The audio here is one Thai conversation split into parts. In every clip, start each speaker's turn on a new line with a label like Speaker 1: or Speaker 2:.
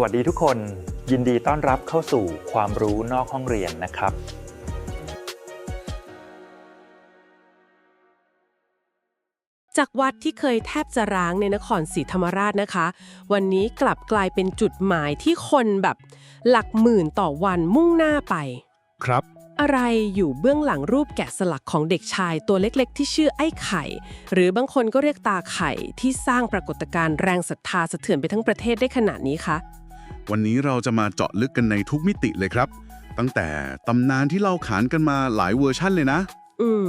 Speaker 1: วัสดีทุกคน ยินดีต้อนรับเข้าสู่ความรู้นอกห้องเรียนนะครับ
Speaker 2: จากวัดที่เคยแทบจะร้างในนครศรีธรรมราชนะคะ วันนี้กลับกลายเป็นจุดหมายที่คนแบบหลักหมื่นต่อวันมุ่งหน้าไป
Speaker 3: ครับ
Speaker 2: อะไรอยู่เบื้องหลังรูปแกะสลักของเด็กชายตัวเล็กๆ ที่ชื่อไอ้ไข่ หรือบางคนก็เรียกตาไข่ที่สร้างปรากฏการณ์แรงศรัทธาสะเทือนไปทั้งประเทศได้ขนาดนี้คะ
Speaker 3: วันนี้เราจะมาเจาะลึกกันในทุกมิติเลยครับ ตั้งแต่ตำนานที่เล่าขานกันมาหลายเวอร์ชั่นเลยนะ
Speaker 2: อืม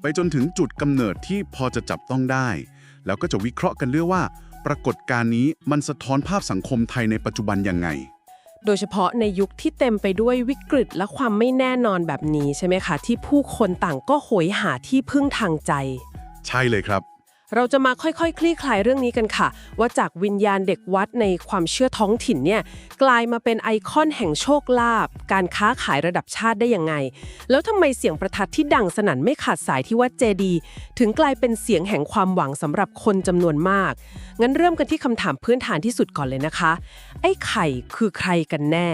Speaker 3: ไปจนถึงจุดกำเนิดที่พอจะจับต้องได้ แล้วก็จะวิเคราะห์กันเรื่องว่า ปรากฏการณ์นี้มันสะท้อนภาพสังคมไทยในปัจจุบันยังไง
Speaker 2: โดยเฉพาะในยุคที่เต็มไปด้วยวิกฤตและความไม่แน่นอนแบบนี้ใช่ไหมคะ ที่ผู้คนต่างก็โหยหาที่พึ่งทางใจ
Speaker 3: ใช่เลยครับ
Speaker 2: เราจะมาค่อยๆ คลี่คลายเรื่องนี้กันค่ะ ว่าจากวิญญาณเด็กวัดในความเชื่อท้องถิ่นเนี่ยกลายมาเป็นไอคอนแห่งโชคลาภการค้าขายระดับชาติได้ยังไง แล้วทำไมเสียงประทัดที่ดังสนั่นไม่ขาดสายที่วัดเจดี ถึงกลายเป็นเสียงแห่งความหวังสำหรับคนจำนวนมาก งั้นเริ่มกันที่คำถามพื้นฐานที่สุดก่อนเลยนะคะ ไอ้ไข่คือใครกันแน่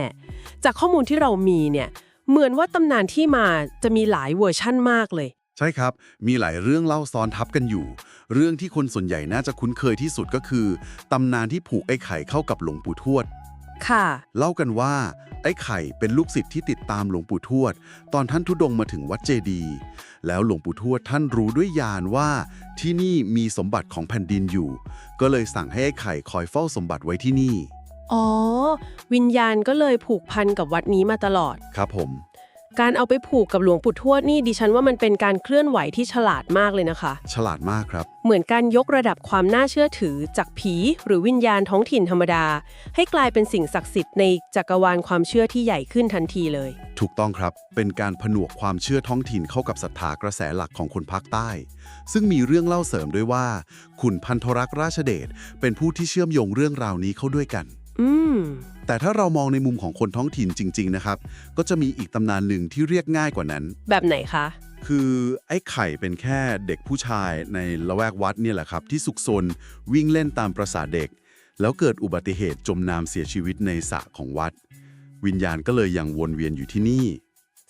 Speaker 2: จากข้อมูลที่เรามีเนี่ยเหมือนว่าตำนานที่มาจะมีหลายเวอร์ชั่นมากเลย
Speaker 3: ใช่ครับ มีหลายเรื่องเล่าซ้อนทับกันอยู่ เรื่องที่คนส่วนใหญ่น่าจะคุ้นเคยที่สุดก็คือ ตำนานที่ผูกไอ้ไข่เข้ากับหลวงปู่ทวด
Speaker 2: ค่ะ
Speaker 3: เล่ากันว่า ไอ้ไข่เป็นลูกศิษย์ที่ติดตามหลวงปู่ทวด ตอนท่านทุดงค์มาถึงวัดเจดีย์แล้วหลวงปู่ทวดท่านรู้ด้วยญาณว่า ที่นี่มีสมบัติของแผ่นดินอยู่ ก็เลยสั่งให้ไอ้ไข่คอยเฝ้าสมบัติไว้ที่นี่
Speaker 2: อ๋อ วิญญาณก็เลยผูกพันกับวัดนี้มาตลอด
Speaker 3: ครับผม
Speaker 2: การเอาไปผูกกับหลวงปู่ทวดนี่ดิฉันว่ามันเป็นการเคลื่อนไหวที่ฉลาดมากเลยนะคะ
Speaker 3: ฉลาดมากครับ
Speaker 2: เหมือนการยกระดับความน่าเชื่อถือจากผีหรือวิญญาณท้องถิ่นธรรมดา ให้กลายเป็นสิ่งศักดิ์สิทธิ์ในจักรวาลความเชื่อที่ใหญ่ขึ้นทันทีเลย
Speaker 3: ถูกต้องครับ เป็นการผนวกความเชื่อท้องถิ่นเข้ากับศรัทธากระแสหลักของคนภาคใต้ ซึ่งมีเรื่องเล่าเสริมด้วยว่า ขุนพันธรักษ์ราชเดชเป็นผู้ที่เชื่อมโยงเรื่องราวนี้เข้าด้วยกัน
Speaker 2: อืม
Speaker 3: แต่ถ้าเรามองในมุมของคนท้องถิ่นจริง ๆ นะครับ ก็จะมีอีกตำนานหนึ่งที่เรียกง่ายกว่านั้น
Speaker 2: แบบไหนคะ
Speaker 3: คือไอ้ไข่เป็นแค่เด็กผู้ชายในละแวกวัดเนี่ยแหละครับ ที่สุกซนวิ่งเล่นตามประสาเด็ก แล้วเกิดอุบัติเหตุจมน้ำเสียชีวิตในสระของวัด วิญญาณก็เลยยังวนเวียนอยู่ที่นี่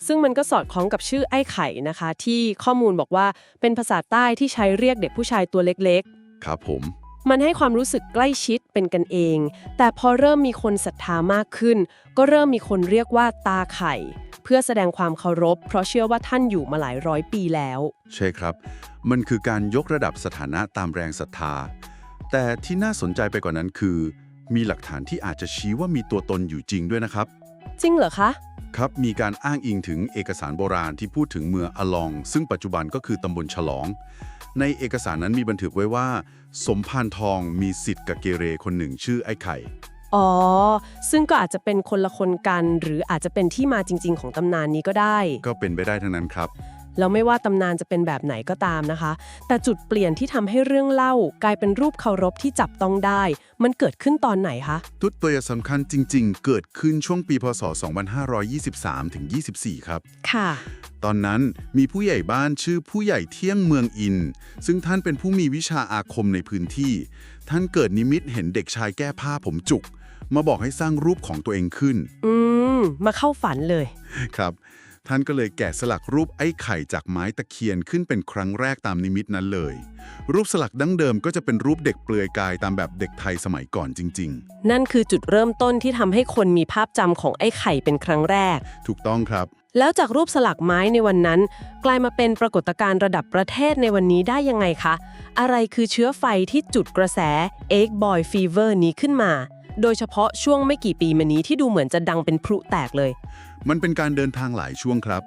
Speaker 2: ซึ่งมันก็สอดคล้องกับชื่อไอ้ไข่นะคะ ที่ข้อมูลบอกว่าเป็นภาษาใต้ที่ใช้เรียกเด็กผู้ชายตัวเล็ก ๆ
Speaker 3: ครับผม
Speaker 2: มันให้ความรู้สึกใกล้ชิดเป็นกันเอง แต่พอเริ่มมีคนศรัทธามากขึ้น ก็เริ่มมีคนเรียกว่าตาไข่ เพื่อแสดงความเคารพ เพราะเชื่อว่าท่านอยู่มาหลายร้อยปีแล้ว
Speaker 3: ใช่ครับ มันคือการยกระดับสถานะตามแรงศรัทธา แต่ที่น่าสนใจไปกว่านั้นคือ มีหลักฐานที่อาจจะชี้ว่ามีตัวตนอยู่จริงด้วยนะครับ
Speaker 2: จริงเหรอคะ
Speaker 3: ครับ มีการอ้างอิงถึงเอกสารโบราณที่พูดถึงเมืองอลอง ซึ่งปัจจุบันก็คือตำบลฉลอง ในเอกสารนั้นมีบันทึกไว้ว่า สมพานทองมีสิทธิ์กับเกเรคนหนึ่งชื่อไอ้ไข่
Speaker 2: อ๋อ ซึ่งก็อาจจะเป็นคนละคนกัน หรืออาจจะเป็นที่มาจริง ๆ ของตำนานนี้ก็ได้
Speaker 3: ก็เป็นไปได้ทั้งนั้นครับ
Speaker 2: แล้วไม่ว่าตำนานจะเป็นแบบไหนก็ตามนะคะ แต่จุดเปลี่ยนที่ทำให้เรื่องเล่ากลายเป็นรูปเคารพที่จับต้องได้ มันเกิดขึ้นตอนไหนคะ
Speaker 3: ทุดตัวอย่างสำคัญจริง ๆ เกิดขึ้นช่วงปีพศ 2523ถึง24 ครับ
Speaker 2: ค่ะ
Speaker 3: ตอนนั้นมีผู้ใหญ่บ้านชื่อผู้ใหญ่เที่ยงเมืองอิน ซึ่งท่านเป็นผู้มีวิชาอาคมในพื้นที่ ท่านเกิดนิมิตเห็นเด็กชายแก้ผ้าผมจุก มาบอกให้สร้างรูปของตัวเองขึ้น
Speaker 2: อืม มาเข้าฝันเลย
Speaker 3: ครับ ท่านก็เลยแกะสลักรูปไอ้ไข่จากไม้ตะเคียนขึ้นเป็นครั้งแรกตามนิมิตนั้นเลย รูปสลักดั้งเดิมก็จะเป็นรูปเด็กเปลือยกายตามแบบเด็กไทยสมัยก่อนจริง
Speaker 2: นั่นคือจุดเริ่มต้นที่ทำให้คนมีภาพจำของไอ้ไข่เป็นครั้งแรก
Speaker 3: ๆถูกต้องครับ
Speaker 2: แล้วจากรูปสลักไม้ในวันนั้น กลายมาเป็นปรากฏการณ์ระดับประเทศในวันนี้ได้ยังไงคะ อะไรคือเชื้อไฟที่จุดกระแส Egg Boy Fever นี้ขึ้นมา โดยเฉพาะช่วงไม่กี่ปีมานี้ที่ดูเหมือนจะดังเป็นพลุแตกเลย
Speaker 3: มันเป็นการเดินทางหลายช่วงครับ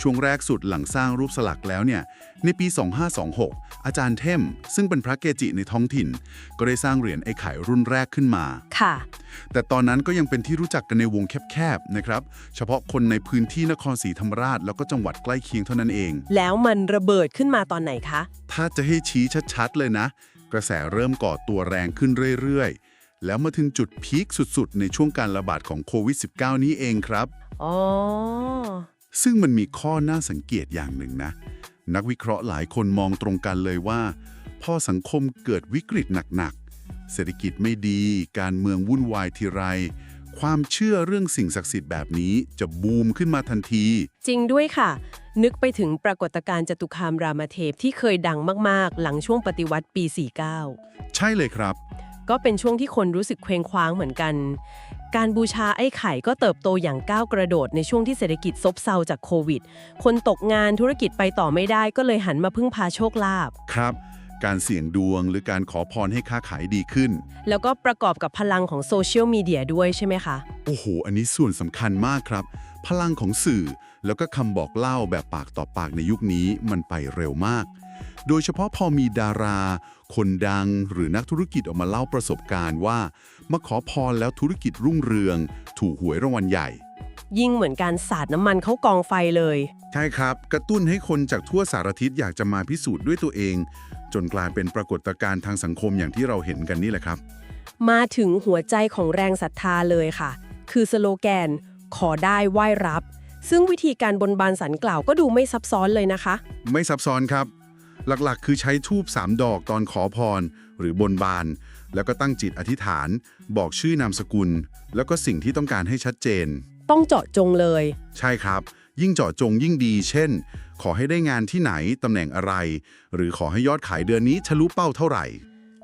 Speaker 3: ช่วงแรกสุดหลังสร้างรูปสลักแล้วเนี่ย ในปี 2526 อาจารย์เท่ม ซึ่งเป็นพระเกจิในท้องถิ่น ก็ได้สร้างเหรียญไอ้ไข่รุ่นแรกขึ้นมา
Speaker 2: ค่ะ
Speaker 3: แต่ตอนนั้นก็ยังเป็นที่รู้จักกันในวงแคบๆนะครับ เฉพาะคนในพื้นที่นครศรีธรรมราช แล้วก็จังหวัดใกล้เคียงเท่านั้นเอง
Speaker 2: แล้วมันระเบิดขึ้นมาตอนไหนคะ
Speaker 3: ถ้าจะให้ชี้ชัดๆเลยนะ กระแสเริ่มก่อตัวแรงขึ้นเรื่อยๆ แล้วมาถึงจุดพีคสุดๆ ในช่วงการระบาดของโควิด -19 นี้เองครับ
Speaker 2: อ๋อ
Speaker 3: ซึ่งมันมีข้อน่าสังเกตอย่างหนึ่งนะ นักวิเคราะห์หลายคนมองตรงกันเลยว่า พอสังคมเกิดวิกฤตหนักๆ เศรษฐกิจไม่ดี การเมืองวุ่นวายทีไร ความเชื่อเรื่องสิ่งศักดิ์สิทธิ์แบบนี้จะบูมขึ้นมาทันที
Speaker 2: จริงด้วยค่ะ นึกไปถึงปรากฏการณ์จตุคามรามเทพที่เคยดังมากๆ หลังช่วงปฏิวัติปี 49
Speaker 3: ใช่เลยครับ
Speaker 2: ก็เป็นช่วงที่คนรู้สึกเคว้งคว้างเหมือนกัน การบูชาไอ้ไข่ก็เติบโตอย่างก้าวกระโดดในช่วงที่เศรษฐกิจซบเซาจากโควิด คนตกงานธุรกิจไปต่อไม่ได้ก็เลยหันมาพึ่งพาโชคลาภ
Speaker 3: ครับ การเสี่ยงดวงหรือการขอพรให้ค้าขายดีขึ้น
Speaker 2: แล้วก็ประกอบกับพลังของโซเชียลมีเดียด้วยใช่ไหมคะ
Speaker 3: โอ้โห อันนี้ส่วนสำคัญมากครับ พลังของสื่อ แล้วก็คำบอกเล่าแบบปากต่อปากในยุคนี้มันไปเร็วมาก โดยเฉพาะพอมีดารา คนดังหรือนักธุรกิจออกมาเล่าประสบการณ์ว่า มาขอพรแล้วธุรกิจรุ่งเรือง ถูกหวยรางวัลใหญ่
Speaker 2: ยิ่งเหมือนการสาดน้ำมันเข้ากองไฟเลย
Speaker 3: ใช่ครับ กระตุ้นให้คนจากทั่วสารทิศอยากจะมาพิสูจน์ด้วยตัวเอง จนกลายเป็นปรากฏการณ์ทางสังคมอย่างที่เราเห็นกันนี่แหละครับ
Speaker 2: มาถึงหัวใจของแรงศรัทธาเลยค่ะ คือสโลแกน ขอได้ไหว้รับ ซึ่งวิธีการบนบานสันกล่าวก็ดูไม่ซับซ้อนเลยนะคะ
Speaker 3: ไม่ซับซ้อนครับ หลักๆ คือใช้ทูบ3ดอกตอนขอพร หรือบนบาน แล้วก็ตั้งจิตอธิษฐาน บอกชื่อนามสกุล แล้วก็สิ่งที่ต้องการให้ชัดเจน
Speaker 2: ต้องเจาะจงเลย
Speaker 3: ใช่ครับ ยิ่งเจาะจงยิ่งดี เช่น ขอให้ได้งานที่ไหนตำแหน่งอะไร หรือขอให้ยอดขายเดือนนี้ทะลุเป้าเท่าไหร่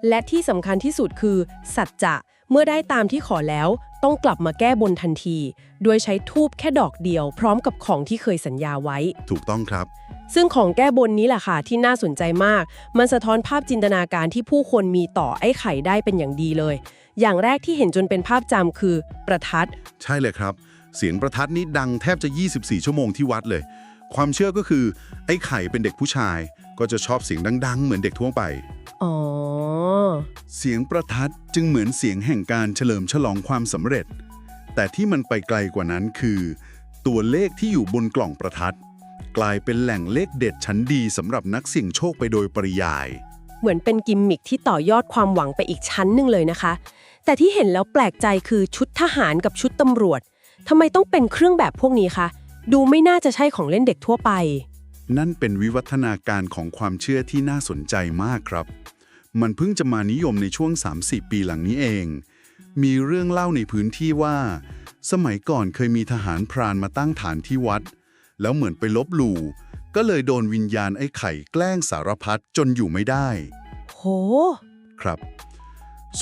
Speaker 2: และที่สำคัญที่สุดคือ สัจจะเมื่อได้ตามที่ขอแล้ว ต้องกลับมาแก้บนทันที โดยใช้ทูบแค่ดอกเดียว พร้อมกับของที่เคยสัญญาไว้
Speaker 3: ถูกต้องครับ
Speaker 2: ซึ่งของแก้บนนี้แหละค่ะที่น่าสนใจมาก มันสะท้อนภาพจินตนาการที่ผู้คนมีต่อไอ้ไข่ได้เป็นอย่างดีเลย อย่างแรกที่เห็นจนเป็นภาพจำคือ ประทัด
Speaker 3: ใช่เลยครับ เสียงประทัดนี้ดังแทบจะ 24 ชั่วโมงที่วัดเลย ความเชื่อก็คือ ไอ้ไข่เป็นเด็กผู้ชาย ก็จะชอบเสียงดัง ๆ เหมือนเด็กทั่วไป
Speaker 2: อ๋อ
Speaker 3: เสียงประทัดจึงเหมือนเสียงแห่งการเฉลิมฉลองความสำเร็จ แต่ที่มันไปไกลกว่านั้นคือ ตัวเลขที่อยู่บนกล่องประทัด กลายเป็นแหล่งเลขเด็ดชั้นดีสำหรับนักเสี่ยงโชคไปโดยปริยาย
Speaker 2: เหมือนเป็นกิมมิคที่ต่อยอดความหวังไปอีกชั้นหนึ่งเลยนะคะ แต่ที่เห็นแล้วแปลกใจคือชุดทหารกับชุดตำรวจทำไมต้องเป็นเครื่องแบบพวกนี้คะ ดูไม่น่าจะใช่ของเล่นเด็กทั่วไป
Speaker 3: นั่นเป็นวิวัฒนาการของความเชื่อที่น่าสนใจมากครับ มันเพิ่งจะมานิยมในช่วง 3-4 ปีหลังนี้เอง มีเรื่องเล่าในพื้นที่ว่า สมัยก่อนเคยมีทหารพรานมาตั้งฐานที่วัด แล้วเหมือนไปลบหลู่ก็เลยโดนวิญญาณไอ้ไข่แกล้งสารพัดจนอยู่ไม่ได้
Speaker 2: โห
Speaker 3: ครับ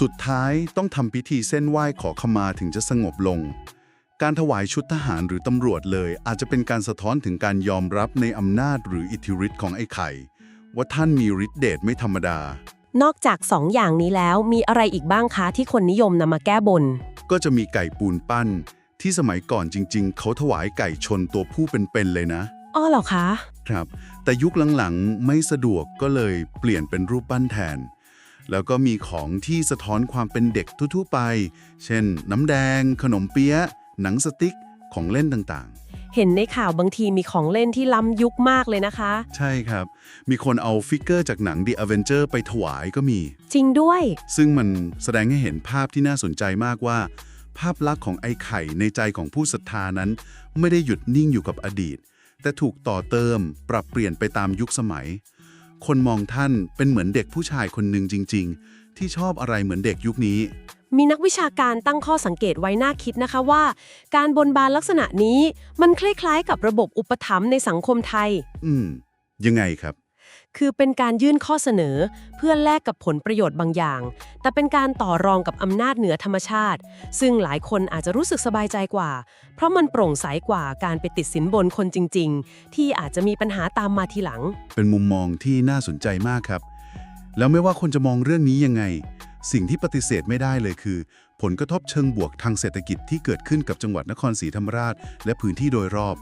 Speaker 3: สุดท้ายต้องทำพิธีเส้นไหว้ขอขมาถึงจะสงบลง การถวายชุดทหารหรือตำรวจเลย อาจจะเป็นการสะท้อนถึงการยอมรับในอำนาจหรืออิทธิฤทธิ์ของไอ้ไข่ ว่าท่านมีฤทธิ์เดชไม่ธรรมดา
Speaker 2: นอกจากสองอย่างนี้แล้วมีอะไรอีกบ้างคะที่คนนิยมนำมาแก้บน
Speaker 3: ก็จะมีไก่ปูนปั้น ที่สมัยก่อนจริง ๆ เขาถวายไก่ชนตัวผู้เป็นๆเลยนะ
Speaker 2: อ้อเหรอคะ
Speaker 3: ครับ แต่ยุคหลังๆ ไม่สะดวกก็เลยเปลี่ยนเป็นรูปปั้นแทน แล้วก็มีของที่สะท้อนความเป็นเด็กทั่วๆไป เช่น น้ำแดง ขนมเปี๊ยะ หนังสติ๊ก ของเล่นต่าง
Speaker 2: เห็นในข่าวบางทีมีของเล่นที่ล้ำยุคมากเลยนะคะ
Speaker 3: ๆ ใช่ครับ มีคนเอาฟิกเกอร์จากหนัง The Avenger ไปถวายก็มี
Speaker 2: จริงด้วย
Speaker 3: ซึ่งมันแสดงให้เห็นภาพที่น่าสนใจมากว่า ภาพลักษณ์ของไอ้ไข่ในใจของผู้ศรัทธานั้น ไม่ได้หยุดนิ่งอยู่กับอดีต แต่ถูกต่อเติม ปรับเปลี่ยนไปตามยุคสมัย คนมองท่านเป็นเหมือนเด็กผู้ชายคนหนึ่งจริง ๆ ที่ชอบอะไรเหมือนเด็กยุคนี้
Speaker 2: มีนักวิชาการตั้งข้อสังเกตไว้น่าคิดนะคะว่า การบนบานลักษณะนี้มันคล้ายๆกับระบบอุปถัมภ์ในสังคมไทย
Speaker 3: อืม ยังไงครับ
Speaker 2: คือเป็นการยื่นข้อเสนอเพื่อแลกกับผลประโยชน์บางอย่าง แต่เป็นการต่อรองกับอำนาจเหนือธรรมชาติ ซึ่งหลายคนอาจจะรู้สึกสบายใจกว่า เพราะมันโปร่งใสกว่าการไปติดสินบนคนจริง ๆ ที่อาจจะมีปัญหาตามมาทีหลัง
Speaker 3: เป็นมุมมองที่น่าสนใจมากครับ แล้วไม่ว่าคนจะมองเรื่องนี้ยังไง สิ่งที่ปฏิเสธไม่ได้เลยคือ ผลกระทบเชิงบวกทางเศรษฐกิจที่เกิดขึ้นกับจังหวัดนครศรีธรรมราช และพื้นที่โดยรอบ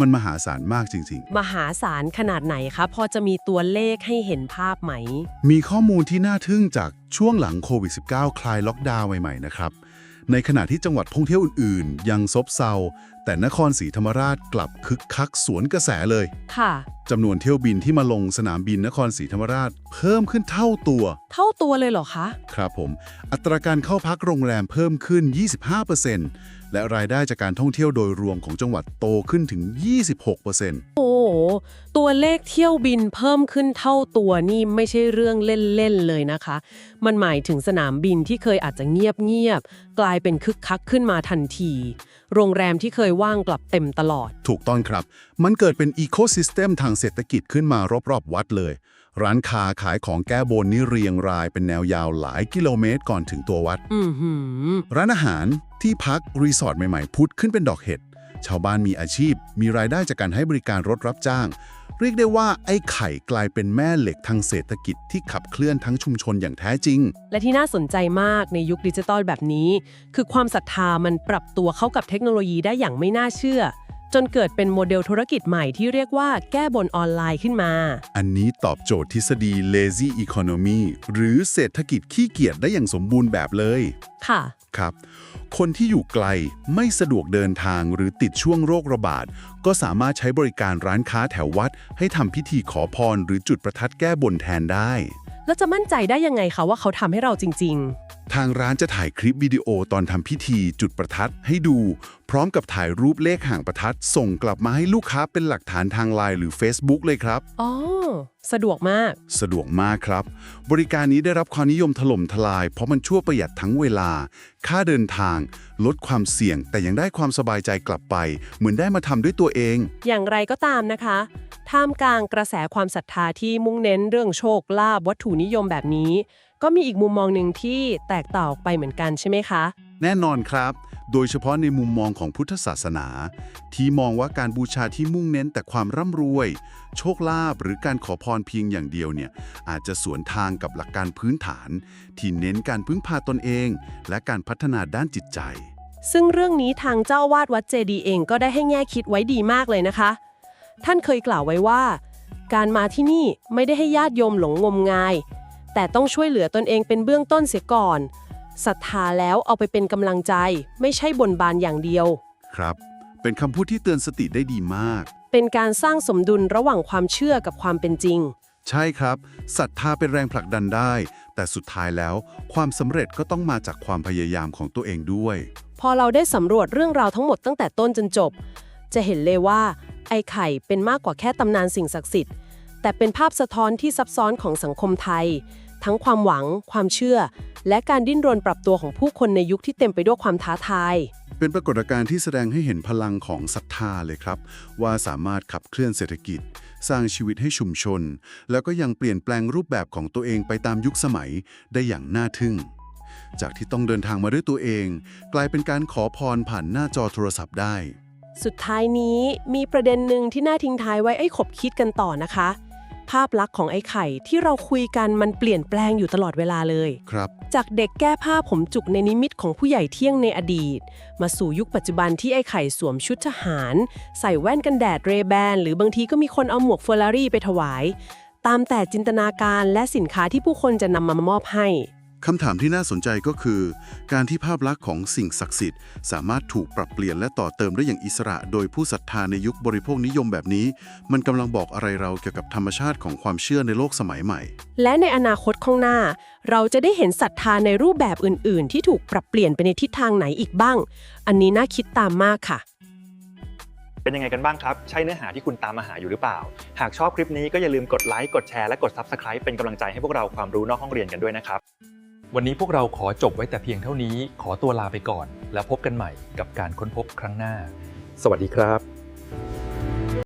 Speaker 3: มันมหาศาลมากจริง
Speaker 2: มหาศาลขนาดไหนคะ พอจะมีตัวเลขให้เห็นภาพไหม
Speaker 3: ๆ มีข้อมูลที่น่าทึ่งจากช่วงหลังโควิด -19 คลายล็อกดาวน์ใหม่ ๆ นะครับ ในขณะที่จังหวัดท่องเที่ยวอื่นๆ ยังซบเซา แต่นครศรีธรรมราชกลับคึกคักสวนกระแสเลย
Speaker 2: ค่ะ
Speaker 3: จำนวนเที่ยวบินที่มาลงสนามบินนครศรีธรรมราช เพิ่มขึ้นเท่าตัว
Speaker 2: เท่าตัวเลยเหรอคะ
Speaker 3: ครับผม อัตราการเข้าพักโรงแรมเพิ่มขึ้น 25%และรายได้จากการท่องเที่ยวโดยรวมของจังหวัดโตขึ้นถึง 26%
Speaker 2: โอ้ ตัวเลขเที่ยวบินเพิ่มขึ้นเท่าตัวนี่ไม่ใช่เรื่องเล่นๆเลยนะคะ มันหมายถึงสนามบินที่เคยอาจจะเงียบๆกลายเป็นคึกคักขึ้นมาทันที โรงแรมที่เคยว่างกลับเต็มตลอด
Speaker 3: ถูกต้องครับ มันเกิดเป็นอีโคซิสเต็มทางเศรษฐกิจขึ้นมารอบๆวัดเลย ร้านค้าขายของแก้บนนี่เรียงรายเป็นแนวยาวหลายกิโลเมตรก่อนถึงตัววัด
Speaker 2: อือหือ
Speaker 3: ร้านอาหารที่พักรีสอร์ทใหม่ๆ พุทธขึ้นเป็นดอกเห็ด ชาวบ้านมีอาชีพ มีรายได้จากการให้บริการรถรับจ้าง เรียกได้ว่าไอ้ไข่กลายเป็นแม่เหล็กทางเศรษฐกิจที่ขับเคลื่อนทั้งชุมชนอย่างแท้จริง
Speaker 2: และที่น่าสนใจมากในยุคดิจิตอลแบบนี้ คือความศรัทธามันปรับตัวเข้ากับเทคโนโลยีได้อย่างไม่น่าเชื่อ จนเกิดเป็นโมเดลธุรกิจใหม่ที่เรียกว่าแก้บนออนไลน์ขึ้นมา
Speaker 3: อันนี้ตอบโจทย์ทฤษฎี lazy economy หรือเศรษฐกิจขี้เกียจได้อย่างสมบูรณ์แบบเลย
Speaker 2: ค่ะ
Speaker 3: ครับ คนที่อยู่ไกลไม่สะดวกเดินทางหรือติดช่วงโรคระบาด ก็สามารถใช้บริการร้านค้าแถววัด ให้ทำพิธีขอพรหรือจุดประทัดแก้บนแทนได้
Speaker 2: แล้วจะมั่นใจได้ยังไงคะว่าเขาทำให้เราจริง
Speaker 3: ทางร้านจะถ่ายคลิปวิดีโอตอนทำพิธีจุดประทัดให้ดู พร้อมกับถ่ายรูปเลขห่างประทัด ส่งกลับมาให้ลูกค้าเป็นหลักฐานทางไลน์หรือ Facebook เลยครับ
Speaker 2: ๆอ๋อ สะดวกมาก
Speaker 3: สะดวกมากครับ บริการนี้ได้รับความนิยมถล่มทลาย เพราะมันช่วยประหยัดทั้งเวลา ค่าเดินทาง ลดความเสี่ยง แต่ยังได้ความสบายใจกลับไป เหมือนได้มาทำด้วยตัวเอง
Speaker 2: อย่างไรก็ตามนะคะ ท่ามกลางกระแสความศรัทธาที่มุ่งเน้นเรื่องโชคลาภวัตถุนิยมแบบนี้ ก็มีอีกมุมมองหนึ่งที่แตกต่างออกไปเหมือนกันใช่ไหมคะ
Speaker 3: แน่นอนครับ โดยเฉพาะในมุมมองของพุทธศาสนา ที่มองว่าการบูชาที่มุ่งเน้นแต่ความร่ำรวย โชคลาภหรือการขอพรเพียงอย่างเดียวเนี่ยอาจจะสวนทางกับหลักการพื้นฐาน ที่เน้นการพึ่งพาตนเอง และการพัฒนาด้านจิตใจ
Speaker 2: ซึ่งเรื่องนี้ทางเจ้าวาดวัดเจดีย์เองก็ได้ให้แง่คิดไว้ดีมากเลยนะคะ ท่านเคยกล่าวไว้ว่า การมาที่นี่ไม่ได้ให้ญาติโยมหลงงมงาย แต่ต้องช่วยเหลือตนเองเป็นเบื้องต้นเสียก่อนศรัทธาแล้วเอาไปเป็นกำลังใจ ไม่ใช่บนบานอย่างเดียว
Speaker 3: ครับ เป็นคำพูดที่เตือนสติได้ดีมาก
Speaker 2: เป็นการสร้างสมดุลระหว่างความเชื่อกับความเป็นจริง
Speaker 3: ใช่ครับศรัทธาเป็นแรงผลักดันได้ แต่สุดท้ายแล้ว ความสำเร็จก็ต้องมาจากความพยายามของตัวเองด้วย
Speaker 2: พอเราได้สำรวจเรื่องราวทั้งหมดตั้งแต่ต้นจนจบ จะเห็นเลยว่า ไอ้ไข่เป็นมากกว่าแค่ตำนานสิ่งศักดิ์สิทธิ์แต่เป็นภาพสะท้อนที่ซับซ้อนของสังคมไทย ทั้งความหวัง ความเชื่อ และการดิ้นรนปรับตัวของผู้คนในยุคที่เต็มไปด้วยความท้าทาย
Speaker 3: เป็นปรากฏการณ์ที่แสดงให้เห็นพลังของศรัทธาเลยครับ ว่าสามารถขับเคลื่อนเศรษฐกิจ สร้างชีวิตให้ชุมชน แล้วก็ยังเปลี่ยนแปลงรูปแบบของตัวเองไปตามยุคสมัยได้อย่างน่าทึ่ง จากที่ต้องเดินทางมาด้วยตัวเอง กลายเป็นการขอพรผ่านหน้าจอโทรศัพท์ได้
Speaker 2: สุดท้ายนี้มีประเด็นหนึ่งที่น่าทิ้งท้ายไว้ไอ้ขบคิดกันต่อนะคะ ภาพลักษณ์ของไอ้ไข่ที่เราคุยกันมันเปลี่ยนแปลงอยู่ตลอดเวลาเลย
Speaker 3: ครับ
Speaker 2: จากเด็กแก้ผ้าผมจุกในนิมิตของผู้ใหญ่เที่ยงในอดีต มาสู่ยุคปัจจุบันที่ไอ้ไข่สวมชุดทหาร ใส่แว่นกันแดดเรแบน หรือบางทีก็มีคนเอาหมวกเฟอร์รารี่ไปถวาย ตามแต่จินตนาการและสินค้าที่ผู้คนจะนำมามอบให้
Speaker 3: คำถามที่น่าสนใจก็คือ การที่ภาพลักษณ์ของสิ่งศักดิ์สิทธิ์ สามารถถูกปรับเปลี่ยนและต่อเติมได้อย่างอิสระ โดยผู้ศรัทธาในยุคบริโภคนิยมแบบนี้ มันกำลังบอกอะไรเราเกี่ยวกับธรรมชาติของความเชื่อในโลกสมัยใหม่
Speaker 2: และในอนาคตข้างหน้า เราจะได้เห็นศรัทธาในรูปแบบอื่น ๆ ที่ถูกปรับเปลี่ยนไปในทิศทางไหนอีกบ้าง อันนี้น่าคิดตามมากค่ะ
Speaker 1: เป็นยังไงกันบ้างครับ ใช่เนื้อหาที่คุณตามมาหาอยู่หรือเปล่า หากชอบคลิปนี้ก็อย่าลืมกดไลค์ กดแชร์ และกด Subscribe เป็นกำลังใจให้พวกเราความรู้นอกห้องเรียนกันด้วยนะครับ
Speaker 4: วันนี้พวกเราขอจบไว้แต่เพียงเท่านี้ ขอตัวลาไปก่อน แล้วพบกันใหม่กับการค้นพบครั้งหน้า
Speaker 1: สวัสดีครับ